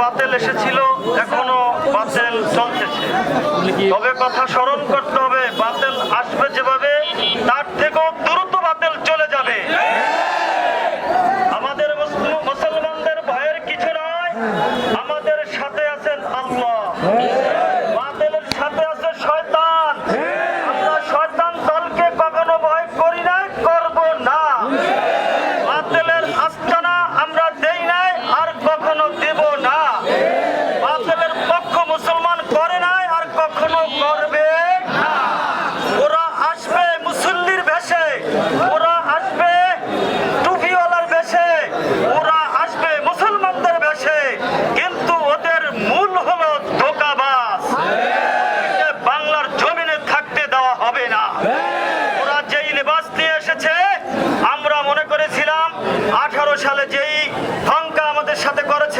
বাতিল এসেছিল এখনও বাতিল চলতেছে। তবে কথা স্মরণ করতে হবে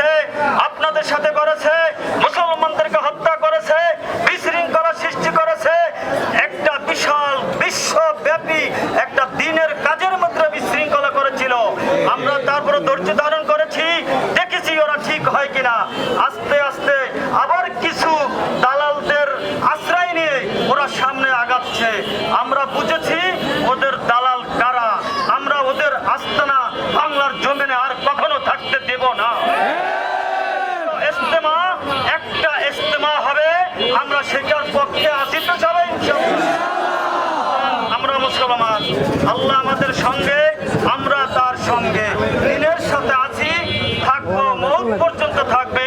করেছে, আপনাদের সাথে করেছে, মুসলমানদেরকে হত্যা করেছে, বিশৃঙ্খলা সৃষ্টি করেছে। একটা বিশাল বিশ্বব্যাপী একটা দিনের কাজের মধ্যে বিশৃঙ্খলা করেছিল। আমরা তার আল্লাহ আমাদের সঙ্গে, আমরা তার সঙ্গে। দিনের সাথে আছি, থাকব, মৌত পর্যন্ত থাকবে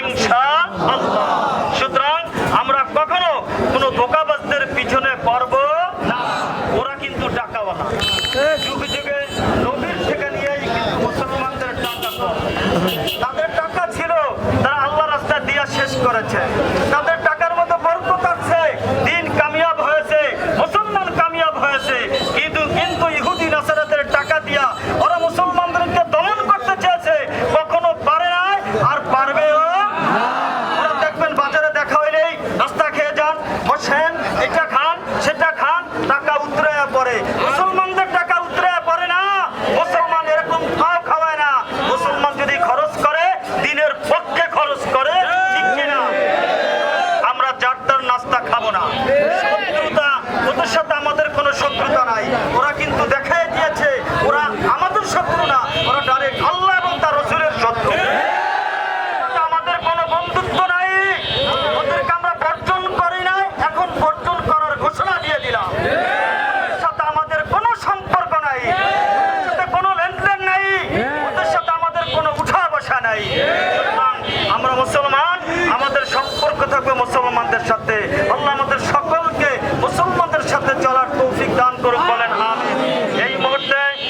সুতরাং আমরা কখনো কোনো ধোকাবাজদের পিছনে পারব না। ওরা কিন্তু ডাকাওয়ালা যুগে যুগে নবীর থেকে নিয়েই কিন্তু মুসলমানদের টাকা তাদের টাকা ছিল, তারা আল্লাহ রাস্তা দিয়া শেষ করেছে। তাদের থাকবে মুসলমানদের সাথে।